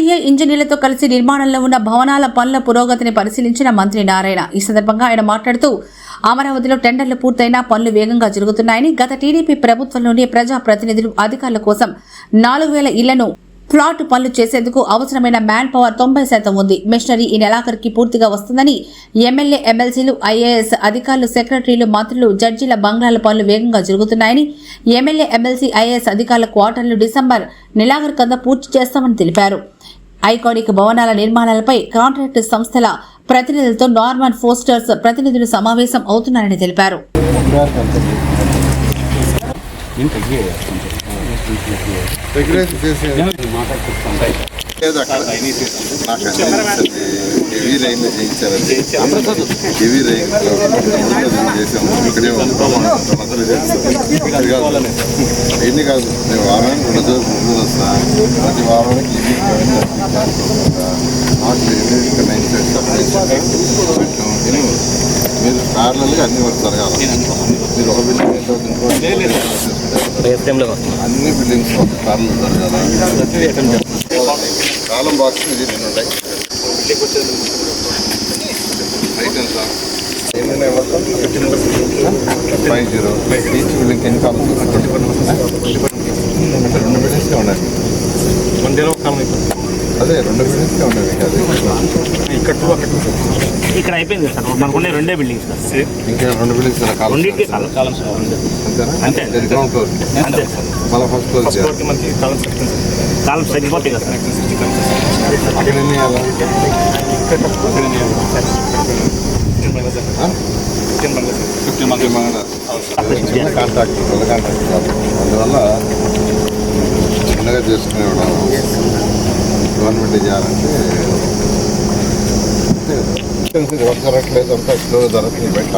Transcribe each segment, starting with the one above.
ITI ఇంజనీర్లతో కలిసి నిర్మాణంలో ఉన్న భవనాల పనుల పురోగతిని పరిశీలించిన మంత్రి నారాయణ. ఈ సందర్భంగా ఆయన మాట్లాడుతూ అమరావతిలో టెండర్లు పూర్తయినా పనులు వేగంగా జరుగుతున్నాయని గత టీడీపీ ప్రభుత్వంలోని ప్రజా ప్రతినిధులు అధికారుల కోసం నాలుగు వేల ఇళ్ళను ప్లాట్ పనులు చేసేందుకు అవసరమైన మ్యాన్ పవర్ తొంభై శాతం ఉంది. మిషనరీ ఈ నెలాఖరికి పూర్తిగా వస్తుందని ఎమ్మెల్యే ఎమ్మెల్సీలు ఐఏఎస్ అధికారులు సెక్రటరీలు మంత్రులు జడ్జీల బంగ్లాల పనులు వేగంగా జరుగుతున్నాయని ఎమ్మెల్యే ఎమ్మెల్సీ ఐఏఎస్ అధికారుల క్వార్టర్లు డిసెంబర్ నెలాఖరు కన్నా పూర్తి చేస్తామని తెలిపారు. ఐకానిక్ భవనాల నిర్మాణాలపై కాంట్రాక్టు సంస్థల ప్రతినిధులతో నార్మన్ ఫోస్టర్స్ ప్రతినిధులు సమావేశం అవుతున్నారని తెలిపారు. హెవీ రైన్ చేయించారండి హెవీ రైన్ చేసాము ఇక్కడే అందరూ చేస్తాం అది కాదు ఎన్ని కాదు నేను వారానికి రెండు రోజులు ముందు వస్తా. ప్రతి వారానికి ఇది నాకు ఇక్కడ నైన్ సెట్స్ మీరు ప్యారలల్గా అన్ని వర్క్ జరగాలి. మీరు ఒక బిల్డింగ్ అన్ని బిల్డింగ్స్ కార్లు జరగాలి. కాలం బాక్స్ ఇది నేను ఉంటాయి రైట్ ఎంత ఎన్ని మొత్తం ఫైవ్ జీరో. ఈచ్ బిల్డింగ్ ఎన్ని కాలం రెండు బిల్డింగ్స్గా ఉండాలి. అదే రెండు బిల్డింగ్స్గా ఉండాలి అదే. ఇక్కడ టూ అక్కడ. ఇక్కడ అయిపోయింది సార్. మనకు ఉండే రెండే బిల్డింగ్స్ సార్. ఇంకా రెండు బిల్డింగ్స్ కాలం రెండింటికి కాలం. కాలం సార్ అంతేనా? అంతే. గ్రౌండ్ ఫ్లోర్ అంతే సార్. మళ్ళీ ఫస్ట్ ఫ్లోర్ చేయాలి. మనకి కాలం కాలం తగ్గిపోతాయి కదా సార్. అక్కడ ఎన్ని వేయాలా? ఆ? ఫిఫ్టీ మంది కాంట్రాక్ట్ కాంట్రాక్ట్ కాదు. అందువల్ల చిన్నగా చేసుకునేవాడు గవర్నమెంట్ చేయాలంటే. వర్క్ జరగట్లేదు అంతా స్లో జరుగుతుంది బయట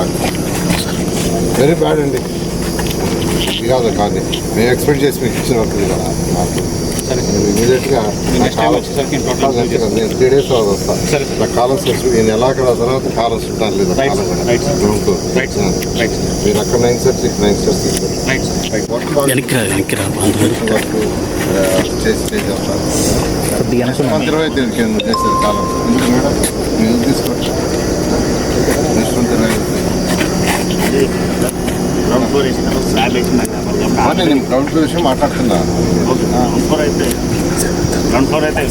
వెరీ బ్యాడ్ అండి ఇది కాదు కాదు మేము ఎక్స్పెక్ట్ చేసి మీకు ఇచ్చిన వర్క్ ఇది కదా ఇమీడియట్గా వచ్చేసరికి total నేను త్రీ డేస్ వస్తాను సరే. నా కాలమ్స్ ఈ నెల అక్కడ తర్వాత కాలమ్స్ ఉంటాను లేదు సార్ సార్ మీరు అక్కడ నైన్ సెట్స్ ఇక్కడ నైన్ సెట్స్ సార్ చేసి వెనక్కి ఇరవై తేదీకి ఏమో చేసేది కాలం. మేడం మీరు తీసుకోండి నెక్స్ట్ మంత్ ఇరవై కానీ నేను గ్రౌండ్ ఫ్లోర్ విషయం మాట్లాడుతున్నా. గ్రౌండ్ ఫ్లోర్ అయితే గ్రౌండ్ ఫ్లోర్ అయితే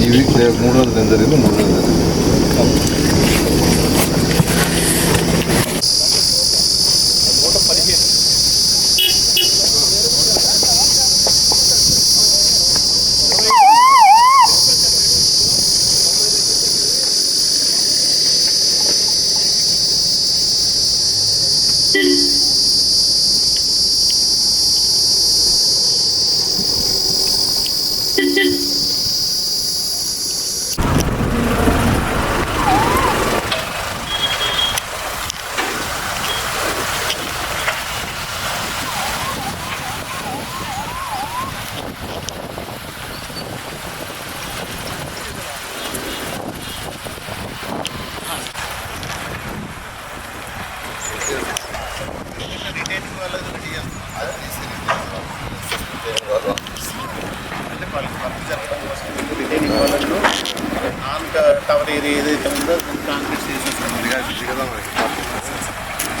ఈ వీక్ మూడు రోజులు జరిగింది మూడు రోజులు జరిగింది టవర్ ఏరియా ఏదైతే ఉందో దాన్ని కాంక్రీట్ చేసేస్తాం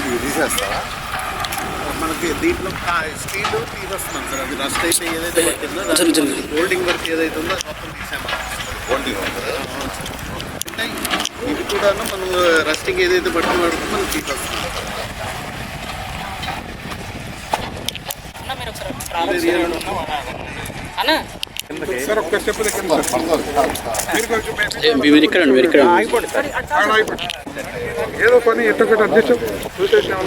ఇవి తీసేస్తారా మనకి దీంట్లో స్టీల్ తీసేస్తున్నాం సార్ అది రస్ట్ అయితే ఏదైతే పట్టిందో హోల్డింగ్ వర్క్ ఏదైతే ఉందో అది మొత్తం తీసాము హోల్డింగ్ ఉంటుంది అంటే ఇవి కూడా మనం రస్టింగ్ ఏదైతే పట్టిన పడుతుందో మనం తీసేస్తాం మీరు ఇక్కడ మీరు ఇక్కడ ఏదో పని ఎట్టొకటి అడ్జస్ట్ చూసేసాం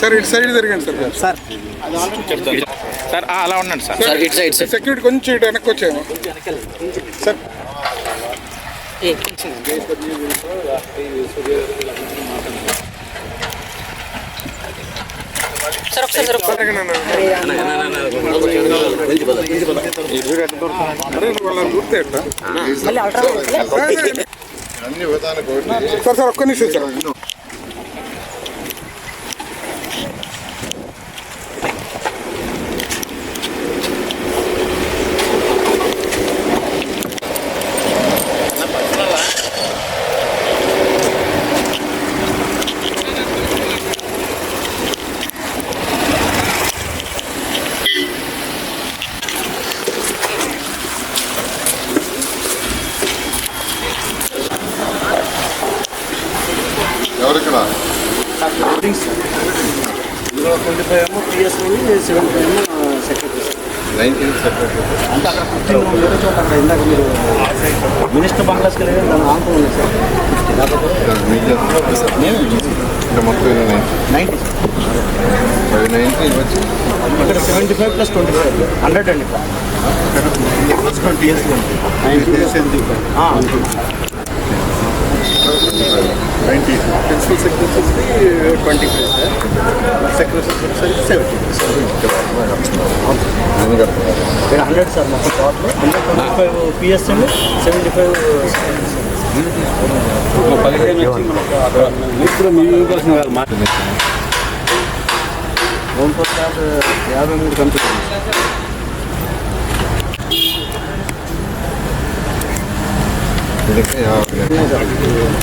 సార్ ఇటు సైడ్ తిరగండి సార్. సార్. అలా ఉండండి సార్. సార్ ఇటు సైడ్ సార్. సెక్యూరిటీ కొంచెం ఇటు వెనక్కి వచ్చాను. సార్ సార్ సార్ ఒక్క నిమిషం సార్. ఇందులో ట్వంటీ ఫైవ్ ఏమో పిఎస్ సెవెన్ ఫైవ్ ఏమో సెక్రటరీ. Nineteen secretary. అంటే అక్కడ కుర్చీలు వేరే చోట అక్కడ ఇందాక మీరు మినిస్టర్ బంగ్లాస్కి వెళ్ళి దాని ఆంకం ఉంది సార్. నేను. మొత్తం నైన్టీ. నైంటీ ఫైవ్ నైన్టీ వచ్చి? ఇక్కడ seventy five plus twenty five. Hundred అండి. Plus twenty. Years five. Ninety principal సెక్రటరీస్కి twenty five sir secretary seventy నేను కడుతున్నారు ఇక్కడ హండ్రెడ్ సార్ మొత్తం total hundred twenty five PSM seventy five ఇప్పుడు మీ కోసం ఓం ప్రసాద్ యాభై మూడు కంపెనీ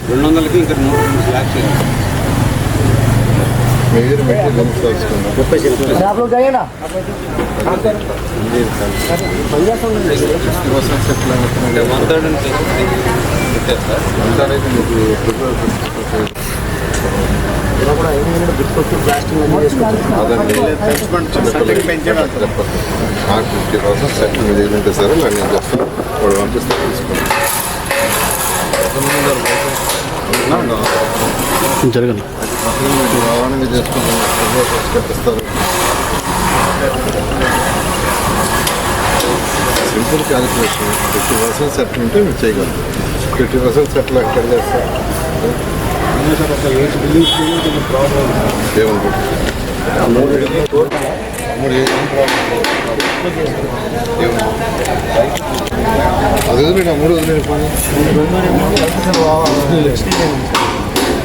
రెండు వందలకి ఇంకా మూడు ల్యాక్స్ మీరు మెటీరియల్ ఎంత తెలుసుకున్నారు ముప్పై సిక్స్టీ పర్సెంట్ సెటిల్ అయితే మీకు నాకు ఫిఫ్టీ పర్సెంట్ సెటిల్ మీద ఏదంటే సరే నేను చేస్తాను వాడు పంపిస్తే తీసుకోండి. జరగను రవాణా చేసుకుంటాను కట్టిస్తారు simple calculation fifty percent settle ఉంటే మీరు చేయగలరు ఫిఫ్టీ పర్సెంట్ సెటిల్ అక్కడ చేస్తారు ఏముంది అది వదిలేడు మూడు వదిలేడు పని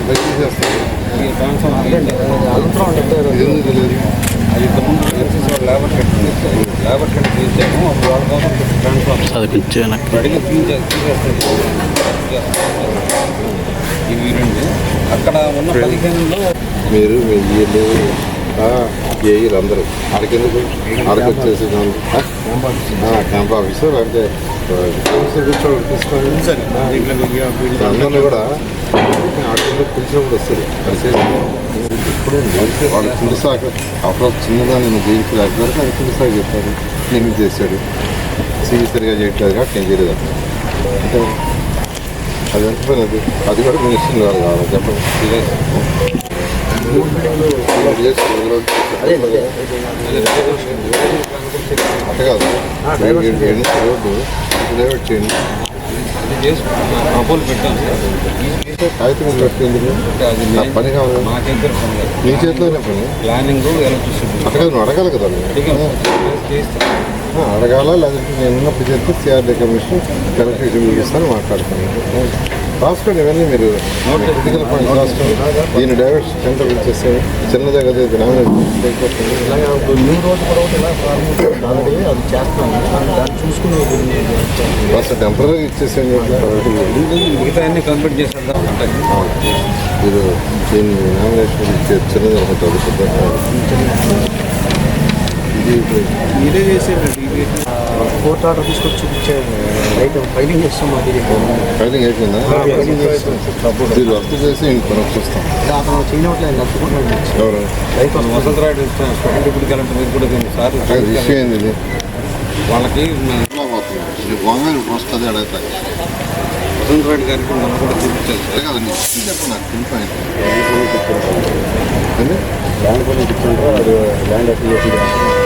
బయటికి తెలియదు అది కొంచెం వెనక్కి అక్కడ ఉన్న పదిహేనులో మీరు వీళ్ళు ఏఈలు అందరూ అరకెందుకు అరకు వచ్చేసి క్యాంప్ ఆఫీసర్ అంటే అందరినీ కూడా అక్కడ పిలిచినప్పుడు ఇప్పుడు తెలిసి వాళ్ళు పిలిసాక అప్పుడు చిన్నదా నేను జయించి లేకపోతే అది పిలిసాక చెప్పారు. నేను చేశాడు. సరిగా చేయట్లేదు కాబట్టి నేను చేయలేదు. అంటే అది ఎంత పని అది? అది కూడా మినిస్టర్ కాదు చెప్పండి. అట్ట కాదు రోడ్డు డైవర్ట్ పని కావాలి నీ చేతిలోనే పని ప్లానింగ్ అక్కడ నువ్వు అడగాలి? కదా అడగాల లేదంటే నేను ఉన్నప్పుడు చేస్తే సిఆర్డీ కమిషన్ కలెక్టర్ ఇస్తాను మాట్లాడుతున్నాను రాసుకోండి ఇవన్నీ మీరు క్రిటికల్ పాయింట్ రాసుకోండి దీన్ని డైవర్ట్ సెంటర్ ఇచ్చేస్తే చిన్నదే కదా ఇది నామినేట్ అయిపోతుంది. న్యూ రోడ్ కూడా ఒకటి ఇలా ప్రారంభించారు ఆల్రెడీ అది చేస్తాను దాన్ని చూసుకుని ఫస్ట్ టెంపరీ ఇచ్చేసేయండి మిగతా అన్ని కంప్లీట్ చేసేద్దాం మీరు దీన్ని నామినేషన్ ఇచ్చే చిన్నది ఒకటి మీరే చేసేయండి ఇది కోర్టు ఆర్డర్ తీసుకొచ్చి చూపించారు రైట్ ఫైలింగ్ చేస్తాం అది. ఫైలింగ్ అయిపోయిందా? ఫైలింగ్ చేస్తాం. మీరు వర్క్ చేసి ఇంటి వస్తాం. అతను చేయనట్లేదు నచ్చుకుంటున్నాడు ఎవరు? రైతు వసంతరాయుడు స్పెషల్ డిప్యూటీ కలెక్టర్ మీరు కూడా సార్ ఇష్యూ ఇది వాళ్ళకి గవర్నమెంట్ వస్తుంది అడుగుతాయి వసంతరాయుడు గారికి మనం కూడా చూపించాలి. అదే కదా నీకు చెప్పు నాకు? ల్యాండ్ కొని అది ల్యాండ్ అప్లికేషన్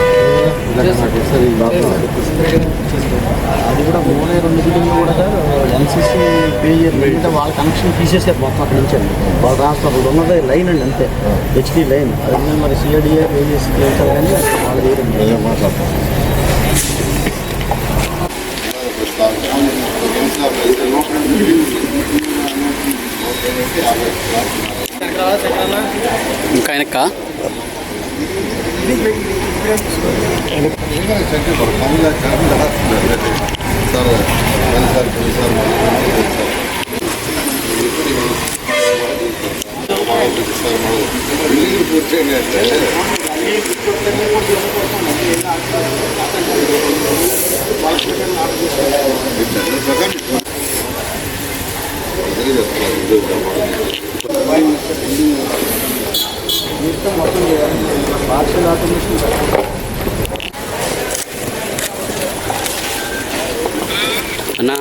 అది కూడా మూడే రెండు బిల్డింగ్లు కూడా సార్ ఎన్సీసీ పేయర్ చేయాలి వాళ్ళ కనెక్షన్ తీసేసారు మొత్తం అక్కడ నుంచి అండి వాళ్ళ రాష్ట్రం ఉన్నదే లైన్ అండి అంతే హెచ్డి లైన్ అది మరి సిఐడిఏ పే చేసి చేస్తారు కానీ వాళ్ళు వేరే మాట్లాడతాం ఇంకా వెనక్క? సార్ మొత్తం మొత్తం చేయాలి పార్షల్ అన్నా.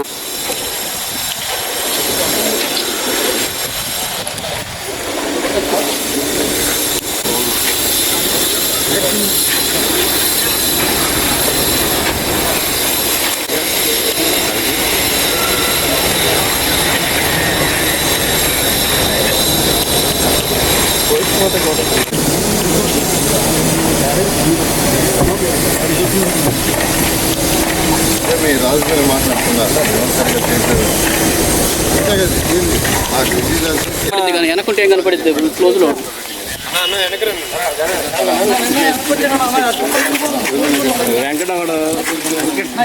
అంటే మీ రాజుగారు మాట్లాడుతున్నారు వ్యవసాయం క్లోజ్లో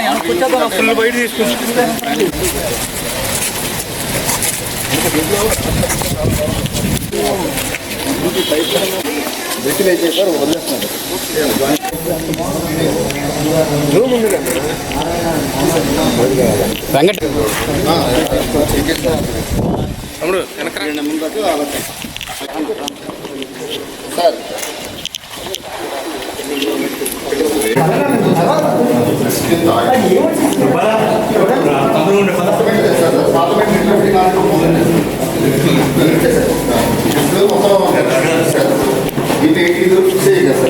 అంతే కదా బయట తీసుకుంటా విజిలెన్స్ పడింది కానీ వెనకుంటే ఏం కనపడింది క్లోజ్లో వెంకట సార్ ఇది ఇది చూసే కదా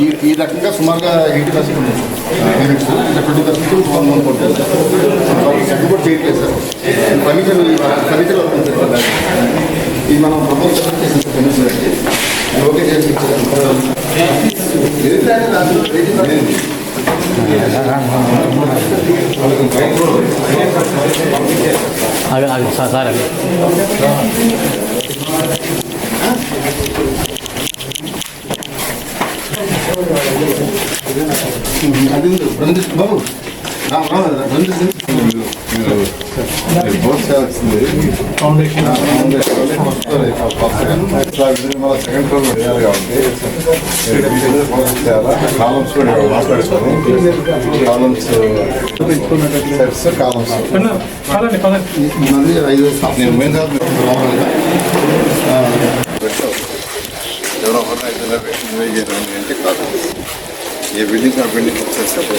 ఈ ఈ రకంగా సుమారుగా ఎయిటీ పర్సెంట్ ఉంది units twenty percent one one కొట్టారు సెకండ్ కూడా చేయట్లేదు సార్ ఫర్నిచర్ ఫర్నిచర్ సార్ ఇది మనం ప్రపోజల్ చేసిన ఫర్నిచర్ అది ఓకే చేసి ఇచ్చారు ఎందుకంటే అది సార్ సార్ అది Babu Ram Ram foundation second floor చేయాలి కాబట్టి చేయాలా కాలమ్స్ కూడా మాట్లాడుకోవాలి కాలమ్స్ సెట్స్ కాలమ్స్ ఐదు నేను మెయిన్ రావాలి ఎవరో ఐదు అంటే కాదు ఏ బిల్డింగ్ ఆ బిల్డింగ్ వచ్చేస్తే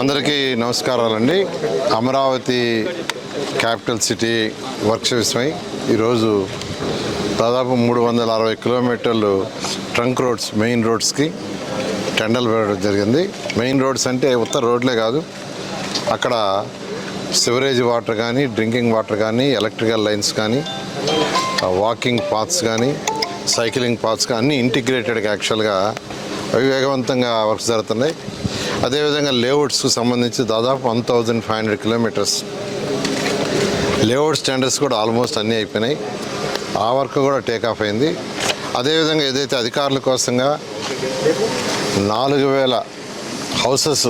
అందరికీ నమస్కారాలండి. అమరావతి క్యాపిటల్ సిటీ వర్క్స్ ఈరోజు దాదాపు మూడు వందల అరవై కిలోమీటర్లు ట్రంక్ రోడ్స్ మెయిన్ రోడ్స్కి టెండర్లు పెట్టడం జరిగింది. మెయిన్ రోడ్స్ అంటే ఉత్తర రోడ్లే కాదు అక్కడ సివరేజ్ వాటర్ కానీ డ్రింకింగ్ వాటర్ కానీ ఎలక్ట్రికల్ లైన్స్ కానీ వాకింగ్ పాత్స్ కానీ సైక్లింగ్ పాత్స్ కానీ అన్నీ ఇంటిగ్రేటెడ్గా యాక్చువల్గా అవి వేగవంతంగా వర్క్స్ జరుగుతున్నాయి. అదేవిధంగా లేఅవుట్స్కు సంబంధించి దాదాపు one thousand five hundred kilometres layout standards కూడా ఆల్మోస్ట్ అన్నీ అయిపోయినాయి. ఆ వర్క్ కూడా టేక్ ఆఫ్ అయింది. అదేవిధంగా ఏదైతే అధికారుల కోసంగా నాలుగు వేల హౌసెస్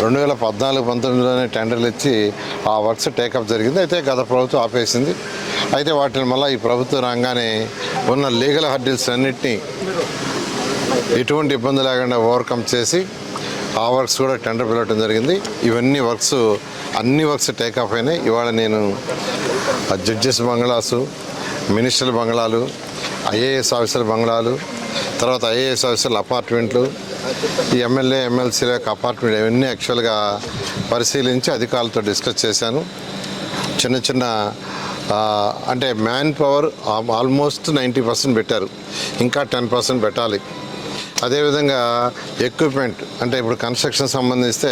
రెండు వేల పద్నాలుగు పంతొమ్మిదిలోనే టెండర్లు ఇచ్చి ఆ వర్క్స్ టేకప్ జరిగింది. అయితే గత ప్రభుత్వం ఆపేసింది. అయితే వాటిని మళ్ళీ ఈ ప్రభుత్వ రంగానే ఉన్న లీగల్ హర్డిల్స్ అన్నింటినీ ఎటువంటి ఇబ్బంది లేకుండా ఓవర్కమ్ చేసి ఆ వర్క్స్ కూడా టెండర్ పిలవటం జరిగింది. ఇవన్నీ వర్క్స్ అన్ని వర్క్స్ టేకాఫ్ అయినాయి. ఇవాళ నేను ఆ జడ్జెస్ బంగ్లాసు మినిస్టర్ల బంగ్లాలు ఐఏఎస్ ఆఫీసర్ బంగ్లాలు తర్వాత ఐఏఎస్ ఆఫీసర్ల అపార్ట్మెంట్లు ఈ ఎమ్మెల్యే ఎమ్మెల్సీల యొక్క అపార్ట్మెంట్ ఇవన్నీ యాక్చువల్గా పరిశీలించి అధికారులతో డిస్కస్ చేశాను. చిన్న చిన్న అంటే manpower almost ninety percent పెట్టారు. ఇంకా టెన్ పర్సెంట్ పెట్టాలి. అదేవిధంగా ఎక్విప్మెంట్ అంటే ఇప్పుడు కన్స్ట్రక్షన్ సంబంధిస్తే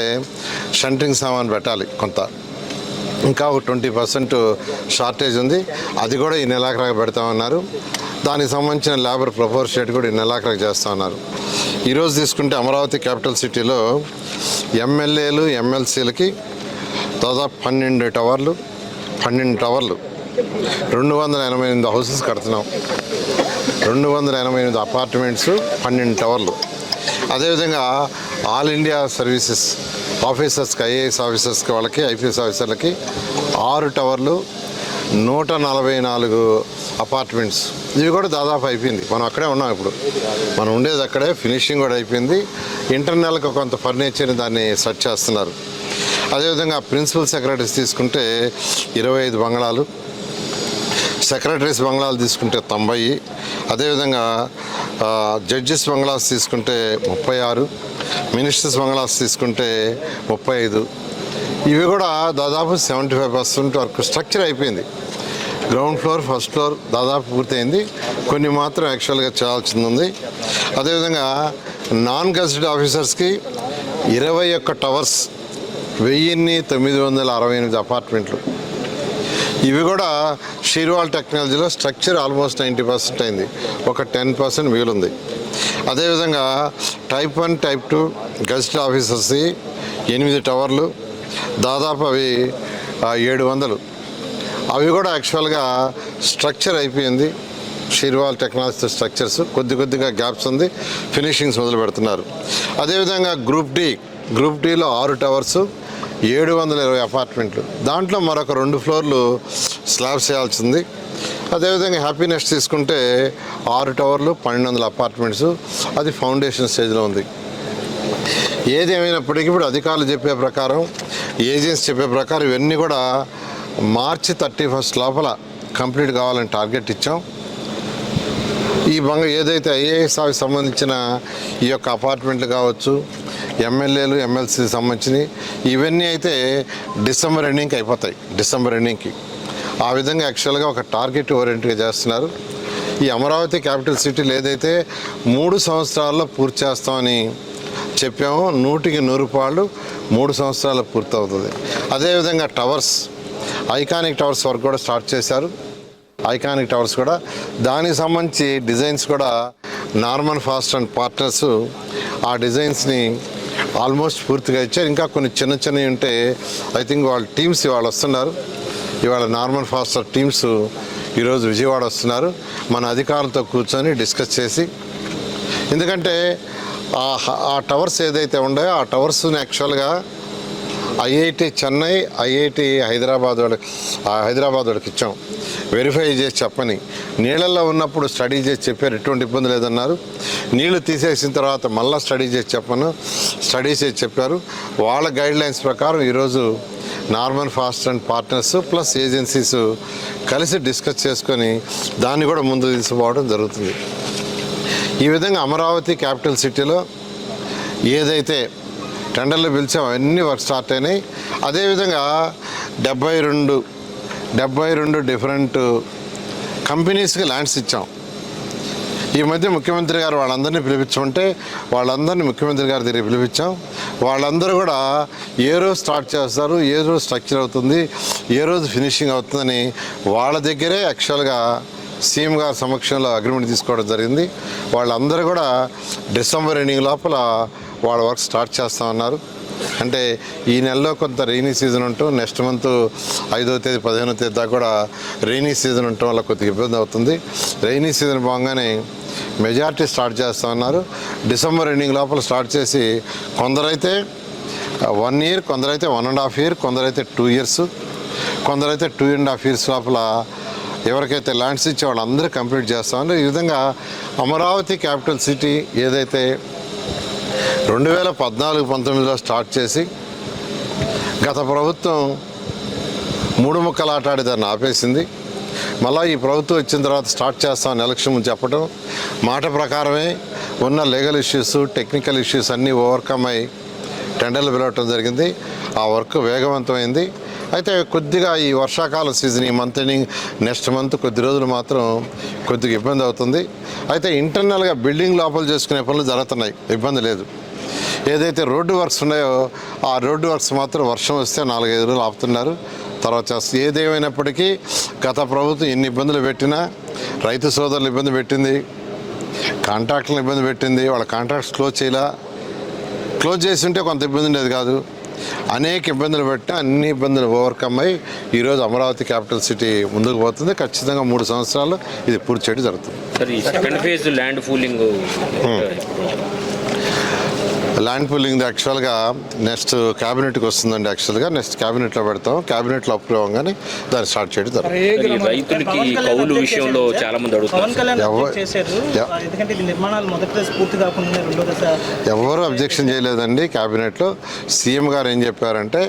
షంటింగ్ సామాన్ పెట్టాలి కొంత. ఇంకా ఒక ట్వంటీ పర్సెంట్ షార్టేజ్ ఉంది. అది కూడా ఈ నెలాఖరాగా పెడతామన్నారు. దానికి సంబంధించిన లేబర్ ప్రపోర్షియేట్ కూడా ఈ నెలాఖరాకు చేస్తా ఉన్నారు ఈరోజు తీసుకుంటే అమరావతి క్యాపిటల్ సిటీలో ఎమ్మెల్యేలు ఎమ్మెల్సీలకి దాదాపు పన్నెండు టవర్లు పన్నెండు టవర్లు రెండు వందల ఎనభై ఎనిమిది హౌసెస్ కడుతున్నాం. రెండు వందల ఎనభై ఎనిమిది అపార్ట్మెంట్స్ పన్నెండు టవర్లు. అదేవిధంగా ఆల్ ఇండియా సర్వీసెస్ ఆఫీసర్స్కి ఐఏఎస్ ఆఫీసర్స్కి వాళ్ళకి ఐపీఎస్ ఆఫీసర్లకి ఆరు టవర్లు నూట నలభై నాలుగు అపార్ట్మెంట్స్. ఇవి కూడా దాదాపు అయిపోయింది. మనం అక్కడే ఉన్నాం ఇప్పుడు. మనం ఉండేది అక్కడే ఫినిషింగ్ కూడా అయిపోయింది. ఇంటర్నల్గా కొంత ఫర్నిచర్ని దాన్ని సెట్ చేస్తున్నారు. అదేవిధంగా ప్రిన్సిపల్ సెక్రటరీస్ తీసుకుంటే ఇరవై ఐదు బంగ్లాలు సెక్రటరీస్ బంగ్లాలు తీసుకుంటే తొంభై అదేవిధంగా జడ్జెస్ బంగ్లాస్ తీసుకుంటే ముప్పై ఆరు మినిస్టర్స్ బంగ్లాస్ తీసుకుంటే ముప్పై ఐదు. ఇవి కూడా దాదాపు సెవెంటీ ఫైవ్ పర్సెంట్ వరకు స్ట్రక్చర్ అయిపోయింది. గ్రౌండ్ ఫ్లోర్ ఫస్ట్ ఫ్లోర్ దాదాపు పూర్తయింది. కొన్ని మాత్రం యాక్చువల్గా చేయాల్సింది ఉంది అదేవిధంగా నాన్ గెస్టెడ్ ఆఫీసర్స్కి ఇరవై ఒక్క టవర్స్ వెయ్యిన్ని తొమ్మిది వందల అరవై ఎనిమిది అపార్ట్మెంట్లు. ఇవి కూడా షీర్వాల్ టెక్నాలజీలో స్ట్రక్చర్ ఆల్మోస్ట్ నైంటీ పర్సెంట్ అయింది. ఒక టెన్ పర్సెంట్ మిగిలింది. అదేవిధంగా type one type two guest ఆఫీసర్స్ది ఎనిమిది టవర్లు దాదాపు అవి ఏడు వందలు. అవి కూడా యాక్చువల్గా స్ట్రక్చర్ అయిపోయింది. షీర్వాల్ టెక్నాలజీ స్ట్రక్చర్స్ కొద్ది కొద్దిగా గ్యాప్స్ ఉంది. ఫినిషింగ్స్ మొదలు పెడుతున్నారు. అదేవిధంగా గ్రూప్ డి గ్రూప్ డిలో ఆరు టవర్స్ ఏడు వందల ఇరవై అపార్ట్మెంట్లు. దాంట్లో మరొక రెండు ఫ్లోర్లు స్లాబ్స్ చేయాల్సింది. అదేవిధంగా హ్యాపీనెస్ తీసుకుంటే ఆరు టవర్లు పన్నెండు వందల అపార్ట్మెంట్స్. అది ఫౌండేషన్ స్టేజ్లో ఉంది. ఏది ఏమైనప్పటికీ ఇప్పుడు అధికారులు చెప్పే ప్రకారం ఏజెన్సీ చెప్పే ప్రకారం ఇవన్నీ కూడా మార్చి థర్టీ ఫస్ట్ లోపల కంప్లీట్ కావాలని టార్గెట్ ఇచ్చాం. ఈ బంగ ఏదైతే ఐఏఎస్ ఆఫీస్ సంబంధించిన ఈ యొక్క అపార్ట్మెంట్లు కావచ్చు ఎమ్మెల్యేలు ఎమ్మెల్సీ సంబంధించినవి ఇవన్నీ అయితే డిసెంబర్ ఎండింగ్కి అయిపోతాయి. డిసెంబర్ ఎండింగ్కి. ఆ విధంగా యాక్చువల్గా ఒక టార్గెట్ ఓరియంట్గా చేస్తున్నారు. ఈ అమరావతి క్యాపిటల్ సిటీలు ఏదైతే మూడు సంవత్సరాల్లో పూర్తి చేస్తామని చెప్పామో నూటికి నూరు పాళ్ళు మూడు సంవత్సరాలు పూర్తవుతుంది. అదేవిధంగా టవర్స్ ఐకానిక్ టవర్స్ వర్క్ కూడా స్టార్ట్ చేశారు. ఐకానిక్ టవర్స్ కూడా. దానికి సంబంధించి డిజైన్స్ కూడా నార్మల్ ఫాస్ట్ అండ్ పార్ట్నర్స్ ఆ డిజైన్స్ని ఆల్మోస్ట్ పూర్తిగా ఇచ్చారు. ఇంకా కొన్ని చిన్న చిన్నవి ఉంటే ఐ థింక్ వాళ్ళ టీమ్స్ ఇవాళ వస్తున్నారు. ఇవాళ నార్మల్ ఫాస్టర్ టీమ్స్ ఈరోజు విజయవాడ వస్తున్నారు. మన అధికారులతో కూర్చొని డిస్కస్ చేసి ఎందుకంటే ఆ ఆ టవర్స్ ఏదైతే ఉన్నాయో ఆ టవర్స్ని యాక్చువల్గా ఐఐటి చెన్నై ఐఐటి హైదరాబాద్ వాళ్ళకి ఆ హైదరాబాద్ వాళ్ళకి ఇచ్చాం. వెరిఫై చేసి చెప్పని. నీళ్ళల్లో ఉన్నప్పుడు స్టడీ చేసి చెప్పారు ఎటువంటి ఇబ్బంది లేదన్నారు. నీళ్ళు తీసేసిన తర్వాత మళ్ళీ స్టడీ చేసి చెప్పను. స్టడీ చేసి చెప్పారు. వాళ్ళ గైడ్ లైన్స్ ప్రకారం ఈరోజు normal fast and partners plus agencies కలిసి డిస్కస్ చేసుకొని దాన్ని కూడా ముందు తీసుకుపోవడం జరుగుతుంది. ఈ విధంగా అమరావతి క్యాపిటల్ సిటీలో ఏదైతే టెండర్లు పిలిచాం అన్నీ వర్క్ స్టార్ట్ అయినాయి. అదేవిధంగా డెబ్బై రెండు డెబ్బై రెండు డిఫరెంట్ కంపెనీస్కి ల్యాండ్స్ ఇచ్చాం. ఈ మధ్య ముఖ్యమంత్రి గారు వాళ్ళందరినీ పిలిపించమంటే వాళ్ళందరినీ ముఖ్యమంత్రి గారి దగ్గర పిలిపించాం. వాళ్ళందరూ కూడా ఏ రోజు స్టార్ట్ చేస్తారు ఏ రోజు స్ట్రక్చర్ అవుతుంది ఏ రోజు ఫినిషింగ్ అవుతుందని వాళ్ళ దగ్గరే యాక్చువల్గా సీఎం గారి సమక్షంలో అగ్రిమెంట్ తీసుకోవడం జరిగింది. వాళ్ళందరూ కూడా డిసెంబర్ ఎండింగ్ లోపల వాళ్ళ వర్క్ స్టార్ట్ చేస్తా ఉన్నారు అంటే ఈ నెలలో కొంత రెయినీ సీజన్ ఉంటూ నెక్స్ట్ మంత్ ఐదో తేదీ పదిహేనో తేదీ దాకా కూడా రెయినీ సీజన్ ఉండటం వల్ల కొద్దిగా ఇబ్బంది అవుతుంది. రెయినీ సీజన్ బాగానే మెజార్టీ స్టార్ట్ చేస్తూ ఉన్నారు. డిసెంబర్ ఎండింగ్ లోపల స్టార్ట్ చేసి కొందరైతే వన్ ఇయర్ కొందరైతే వన్ అండ్ హాఫ్ ఇయర్ కొందరైతే టూ ఇయర్స్ కొందరైతే టూ అండ్ హాఫ్ ఇయర్స్ లోపల ఎవరికైతే ల్యాండ్స్ ఇచ్చే వాళ్ళందరూ కంప్లీట్ చేస్తామని ఈ విధంగా అమరావతి క్యాపిటల్ సిటీ ఏదైతే రెండు వేల పద్నాలుగు పంతొమ్మిదిలో స్టార్ట్ చేసి గత ప్రభుత్వం మూడు ముక్కలు ఆటాడి దాన్ని ఆపేసింది. మళ్ళీ ఈ ప్రభుత్వం వచ్చిన తర్వాత స్టార్ట్ చేస్తామని ఎలక్షన్ చెప్పడం మాట ప్రకారమే ఉన్న లీగల్ ఇష్యూస్ టెక్నికల్ ఇష్యూస్ అన్నీ ఓవర్కమ్ అయ్యి టెండర్లు పిలవటం జరిగింది. ఆ వర్క్ వేగవంతమైంది. అయితే కొద్దిగా ఈ వర్షాకాల సీజన్ ఈ మంత్ ఎండింగ్ నెక్స్ట్ మంత్ కొద్ది రోజులు మాత్రం కొద్దిగా ఇబ్బంది అవుతుంది. అయితే ఇంటర్నల్గా బిల్డింగ్ లోపల చేసుకునే పనులు జరుగుతున్నాయి. ఇబ్బంది లేదు. ఏదైతే రోడ్డు వర్క్స్ ఉన్నాయో ఆ రోడ్డు వర్క్స్ మాత్రం వర్షం వస్తే నాలుగైదు రోజులు ఆపుతున్నారు. తర్వాత ఏదేమైనప్పటికీ గత ప్రభుత్వం ఎన్ని ఇబ్బందులు పెట్టినా రైతు సోదరులు ఇబ్బంది పెట్టింది. కాంట్రాక్టులను ఇబ్బంది పెట్టింది. వాళ్ళ కాంట్రాక్ట్స్ క్లోజ్ చేయలా. క్లోజ్ చేసి ఉంటే కొంత ఇబ్బంది ఉండేది కాదు. అనేక ఇబ్బందులు పెట్టి అన్ని ఇబ్బందులు ఓవర్కమ్ అయ్యి ఈరోజు అమరావతి క్యాపిటల్ సిటీ ముందుకు పోతుంది. ఖచ్చితంగా మూడు సంవత్సరాలు ఇది పూర్తి చేయడం జరుగుతుంది. Second phase land land pooling యాక్చువల్గా నెక్స్ట్ క్యాబినెట్కి వస్తుందండి యాక్చువల్గా నెక్స్ట్ క్యాబినెట్లో పెడతాం. క్యాబినెట్లో అప్రూవ్ అవ్వగానే దాన్ని స్టార్ట్ చేయడం జరుగుతుంది. రైతులకి కౌలు విషయంలో చాలా మంది అడుగుతున్నారు ఎవరు అబ్జెక్షన్ చేయలేదండి క్యాబినెట్లో. సీఎం గారు ఏం చెప్పారంటే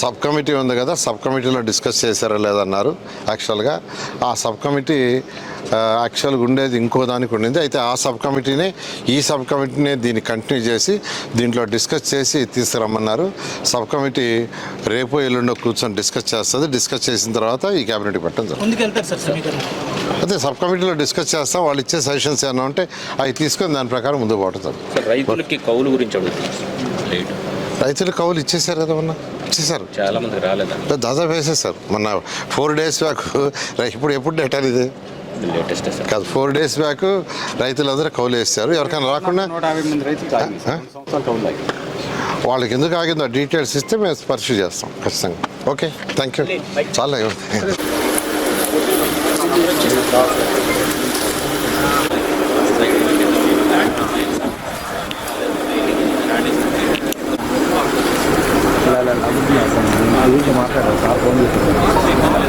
సబ్ కమిటీ ఉంది కదా సబ్ కమిటీలో డిస్కస్ చేశారా లేదన్నారు. యాక్చువల్గా ఆ సబ్ కమిటీ యాక్చువల్గా ఉండేది ఇంకో దానికి ఉండింది. అయితే ఆ సబ్ కమిటీనే ఈ సబ్ కమిటీనే దీన్ని కంటిన్యూ చేసి దీంట్లో డిస్కస్ చేసి తీసుకురమ్మన్నారు. సబ్ కమిటీ రేపు ఎల్లుండో కూర్చొని డిస్కస్ చేస్తుంది. డిస్కస్ చేసిన తర్వాత ఈ క్యాబినెట్కి పెట్టడం జరుగుతుంది. అదే సబ్ కమిటీలో డిస్కస్ చేస్తాం వాళ్ళు ఇచ్చే సజెషన్స్ ఏమైనా ఉంటే అవి తీసుకొని దాని ప్రకారం జరుగుతుంది. సార్ రైతులకి కౌలు గురించి అడుగుతున్నారు రేటు. రైతులు కౌలు ఇచ్చేసారు కదా మొన్న? ఇచ్చేసారు చాలా మందికి రాలేదా? దాదాపు వేసేసారు మొన్న ఫోర్ డేస్ బ్యాక్ ఇప్పుడు ఎప్పుడు డేటా ఇది లేటెస్ట్ సార్. కాదు ఫోర్ డేస్ బ్యాక్ రైతులందరూ కౌలు వేస్తారు. ఎవరికైనా రాకుండా మంది? వాళ్ళకి ఎందుకు ఆగిందో డీటెయిల్స్ ఇస్తే మేము పరిశీలి చేస్తాం ఖచ్చితంగా. ఓకే థ్యాంక్ యూ చాలా గురించి మాట్లాడారు. సార్ ఫోన్ చేసి